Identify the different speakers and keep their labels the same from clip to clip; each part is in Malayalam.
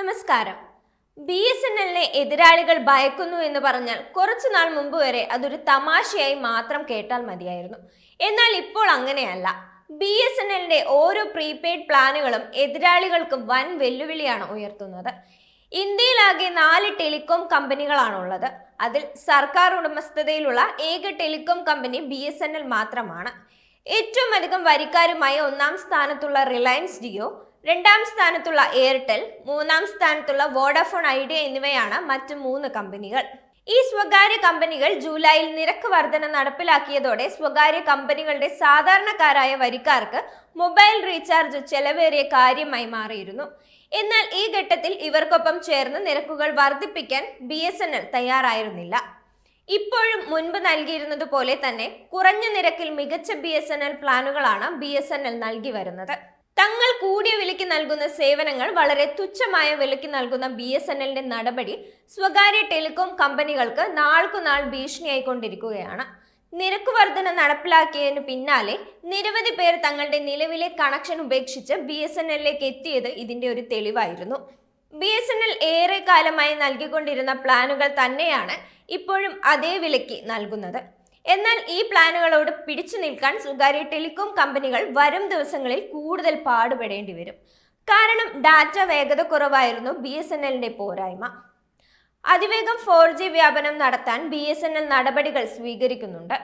Speaker 1: നമസ്കാരം. ബി എസ് എൻ എല്ലിനെ എതിരാളികൾ ഭയക്കുന്നു എന്ന് പറഞ്ഞാൽ കുറച്ചു നാൾ മുമ്പ് വരെ അതൊരു തമാശയായി മാത്രം കേട്ടാൽ മതിയായിരുന്നു. എന്നാൽ ഇപ്പോൾ അങ്ങനെയല്ല. ബി എസ് എൻ എല്ലിന്റെ ഓരോ പ്രീപെയ്ഡ് പ്ലാനുകളും എതിരാളികൾക്ക് വൻ വെല്ലുവിളിയാണ് ഉയർത്തുന്നത്. ഇന്ത്യയിലാകെ നാല് ടെലികോം കമ്പനികളാണുള്ളത്. അതിൽ സർക്കാർ ഉടമസ്ഥതയിലുള്ള ഏക telecom company B S N L മാത്രമാണ്. ഏറ്റവും അധികം വരിക്കാരുമായ ഒന്നാം സ്ഥാനത്തുള്ള റിലയൻസ് ജിയോ രണ്ടാം സ്ഥാനത്തുള്ള എയർടെൽ മൂന്നാം സ്ഥാനത്തുള്ള വോഡഫോൺ ഐഡിയ എന്നിവയാണ് മറ്റ് മൂന്ന് കമ്പനികൾ. ഈ സ്വകാര്യ കമ്പനികൾ ജൂലൈയിൽ നിരക്ക് വർധന നടപ്പിലാക്കിയതോടെ സ്വകാര്യ കമ്പനികളുടെ സാധാരണക്കാരായ വരിക്കാർക്ക് മൊബൈൽ റീചാർജ് ചെലവേറിയ കാര്യമായി മാറിയിരുന്നു. എന്നാൽ ഈ ഘട്ടത്തിൽ ഇവർക്കൊപ്പം ചേർന്ന് നിരക്കുകൾ വർദ്ധിപ്പിക്കാൻ ബി തയ്യാറായിരുന്നില്ല. ഇപ്പോഴും മുൻപ് നൽകിയിരുന്നത് പോലെ തന്നെ കുറഞ്ഞ നിരക്കിൽ മികച്ച ബി പ്ലാനുകളാണ് ബി നൽകി വരുന്നത്. തങ്ങൾ കൂടിയ വിലയ്ക്ക് നൽകുന്ന സേവനങ്ങൾ വളരെ തുച്ഛമായ വിലയ്ക്ക് നൽകുന്ന ബി എസ് എൻ എല്ലിന്റെ നടപടി സ്വകാര്യ ടെലികോം കമ്പനികൾക്ക് നാൾക്കുനാൾ ഭീഷണിയായിക്കൊണ്ടിരിക്കുകയാണ്. നിരക്ക് വർധന നടപ്പിലാക്കിയതിന് പിന്നാലെ നിരവധി പേർ തങ്ങളുടെ നിലവിലെ കണക്ഷൻ ഉപേക്ഷിച്ച് ബി എസ് എൻ എല്ലിലേക്ക് എത്തിയത് ഇതിന്റെ ഒരു തെളിവായിരുന്നു. ബി എസ് എൻ എൽ ഏറെ കാലമായി നൽകിക്കൊണ്ടിരുന്ന പ്ലാനുകൾ തന്നെയാണ് ഇപ്പോഴും അതേ വിലയ്ക്ക് നൽകുന്നത്. എന്നാൽ ഈ പ്ലാനുകളോട് പിടിച്ചു നിൽക്കാൻ സ്വകാര്യ ടെലികോം കമ്പനികൾ വരും ദിവസങ്ങളിൽ കൂടുതൽ പാടുപെടേണ്ടി വരും. കാരണം ഡാറ്റ വേഗത കുറവായിരുന്നു ബി എസ് എൻ എല്ലിന്റെ പോരായ്മ. അതിവേഗം ഫോർ ജി വ്യാപനം നടത്താൻ ബി എസ് എൻ എൽ നടപടികൾ സ്വീകരിക്കുന്നുണ്ട്.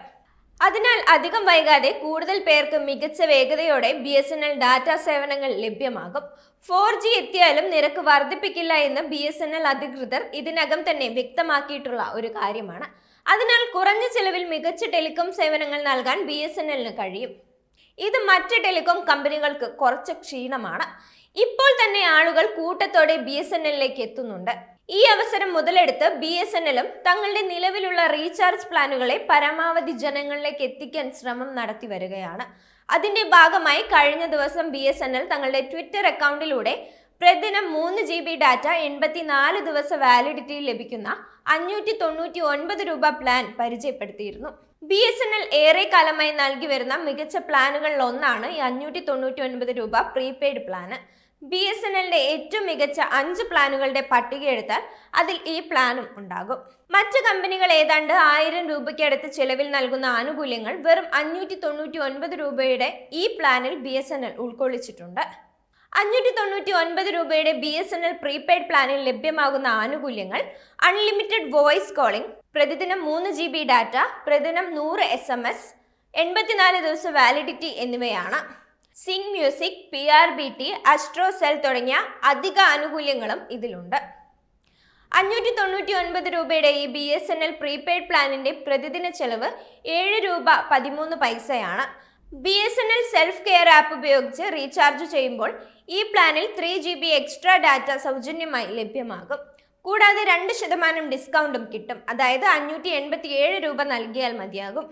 Speaker 1: അതിനാൽ അധികം വൈകാതെ കൂടുതൽ പേർക്ക് മികച്ച വേഗതയോടെ B S N L data സേവനങ്ങൾ ലഭ്യമാകും. ഫോർ ജി എത്തിയാലും നിരക്ക് വർദ്ധിപ്പിക്കില്ല എന്ന് ബി എസ് എൻ എൽ അധികൃതർ ഇതിനകം തന്നെ വ്യക്തമാക്കിയിട്ടുള്ള ഒരു കാര്യമാണ്. അതിനാൽ കുറഞ്ഞ ചെലവിൽ മികച്ച ടെലികോം സേവനങ്ങൾ നൽകാൻ ബി എസ് എൻ എല്ലിന് കഴിയും. ഇത് മറ്റ് ടെലികോം കമ്പനികൾക്ക് കുറച്ച് ക്ഷീണമാണ്. ഇപ്പോൾ തന്നെ ആളുകൾ കൂട്ടത്തോടെ ബി എസ് എൻ എല്ലിലേക്ക് എത്തുന്നുണ്ട്. ഈ അവസരം മുതലെടുത്ത് ബി എസ് എൻ എല്ലും തങ്ങളുടെ നിലവിലുള്ള റീചാർജ് പ്ലാനുകളെ പരമാവധി ജനങ്ങളിലേക്ക് എത്തിക്കാൻ ശ്രമം നടത്തി വരികയാണ്. അതിന്റെ ഭാഗമായി കഴിഞ്ഞ ദിവസം ബി എസ് എൻ എൽ തങ്ങളുടെ ട്വിറ്റർ അക്കൗണ്ടിലൂടെ പ്രതിദിനം മൂന്ന് ജി ബി ഡാറ്റ എൺപത്തിനാല് ദിവസ വാലിഡിറ്റി ലഭിക്കുന്ന അഞ്ഞൂറ്റി തൊണ്ണൂറ്റി ഒൻപത് രൂപ പ്ലാൻ പരിചയപ്പെടുത്തിയിരുന്നു. ബി എസ് എൻ എൽ ഏറെ കാലമായി നൽകി വരുന്ന മികച്ച പ്ലാനുകളിൽ ഒന്നാണ് ഈ അഞ്ഞൂറ്റി തൊണ്ണൂറ്റി ഒൻപത് രൂപ prepaid plan B S N എല്ലിന്റെ ഏറ്റവും മികച്ച അഞ്ച് പ്ലാനുകളുടെ പട്ടിക എടുത്താൽ അതിൽ ഈ പ്ലാനും ഉണ്ടാകും. മറ്റ് കമ്പനികൾ ഏതാണ്ട് ആയിരം രൂപയ്ക്ക് അടുത്ത് ചെലവിൽ നൽകുന്ന ആനുകൂല്യങ്ങൾ വെറും അഞ്ഞൂറ്റി തൊണ്ണൂറ്റി ഒൻപത് രൂപയുടെ ഈ പ്ലാനിൽ ബി എസ് എൻ എൽ ഉൾക്കൊള്ളിച്ചിട്ടുണ്ട്. അഞ്ഞൂറ്റി തൊണ്ണൂറ്റി ഒൻപത് രൂപയുടെ B S N L prepaid പ്ലാനിൽ ലഭ്യമാകുന്ന ആനുകൂല്യങ്ങൾ അൺലിമിറ്റഡ് വോയിസ് കോളിംഗ് പ്രതിദിനം മൂന്ന് ജി ബി ഡാറ്റ പ്രതിദിനം നൂറ് എസ് എം എസ് എൺപത്തിനാല് ദിവസം വാലിഡിറ്റി എന്നിവയാണ്. Zing music P R B T astro cell തുടങ്ങിയ അധിക ആനുകൂല്യങ്ങളും ഇതിലുണ്ട്. അഞ്ഞൂറ്റി തൊണ്ണൂറ്റി ഒൻപത് രൂപയുടെ ഈ B S N L prepaid പ്ലാനിന്റെ പ്രതിദിന ചെലവ് ഏഴ് രൂപ പതിമൂന്ന് പൈസയാണ്. B S N L self care app ഉപയോഗിച്ച് റീചാർജ് ചെയ്യുമ്പോൾ ഈ പ്ലാനിൽ three G B extra data സൗജന്യമായി ലഭ്യമാകും. കൂടാതെ രണ്ട് ശതമാനം ഡിസ്കൗണ്ടും കിട്ടും. അതായത് അഞ്ഞൂറ്റി എൺപത്തി ഏഴ് രൂപ നൽകിയാൽ മതിയാകും.